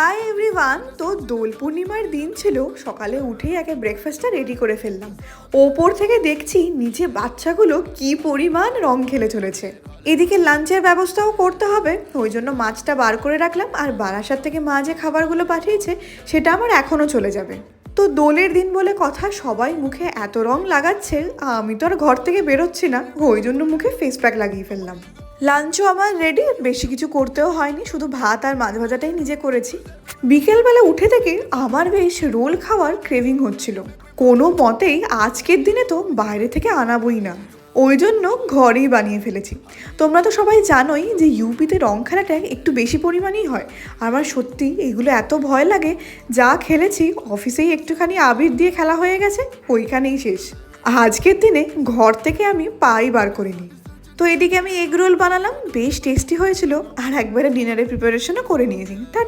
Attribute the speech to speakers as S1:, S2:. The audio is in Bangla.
S1: হাই এভরিওয়ান তো দোল পূর্ণিমার দিন ছিল, সকালে উঠেই আগে ব্রেকফাস্টটা রেডি করে ফেললাম। ওপর থেকে দেখছি নিচে বাচ্চাগুলো কি পরিমাণ রং খেলে চলেছে। এদিকে লাঞ্চের ব্যবস্থাও করতে হবে, ওই জন্য মাছটা বার করে রাখলাম, আর বারাসাত থেকে মা যে খাবারগুলো পাঠিয়েছে, সেটা আমার এখনও চলে যাবে। তো দোলের দিন বলে কথা, সবাই মুখে এত রং লাগাচ্ছে, আমি তো আর ঘর থেকে বেরোচ্ছি না, ওই জন্য মুখে ফেস প্যাক লাগিয়ে ফেললাম। লাঞ্চও আমার রেডি বেশি কিছু করতেও হয়নি, শুধু ভাত আর মাছ ভাজাটাই নিজে করেছি। বিকেলবেলা উঠে থেকে আমার বেশ রোল খাওয়ার ক্রেভিং হচ্ছিল। কোনো মতেই আজকের দিনে তো বাইরে থেকে আনাবই না। ওই জন্য ঘরেই বানিয়ে ফেলেছি। তোমরা তো সবাই জানোই যে ইউপিতে রং খেলাটা একটু বেশি পরিমাণেই হয়। আমার সত্যি এগুলো এত ভয় লাগে, যা খেলেছি অফিসেই একটুখানি আবির দিয়ে খেলা হয়ে গেছে, ওইখানেই শেষ। আজকের দিনে ঘর থেকে আমি পাই বার করিনি তো এদিকে আমি এগ রোল বানালাম, বেশ টেস্টি হয়েছিল। আর একবারে ডিনারের প্রিপারেশনও করে নিয়েছি। টাটা।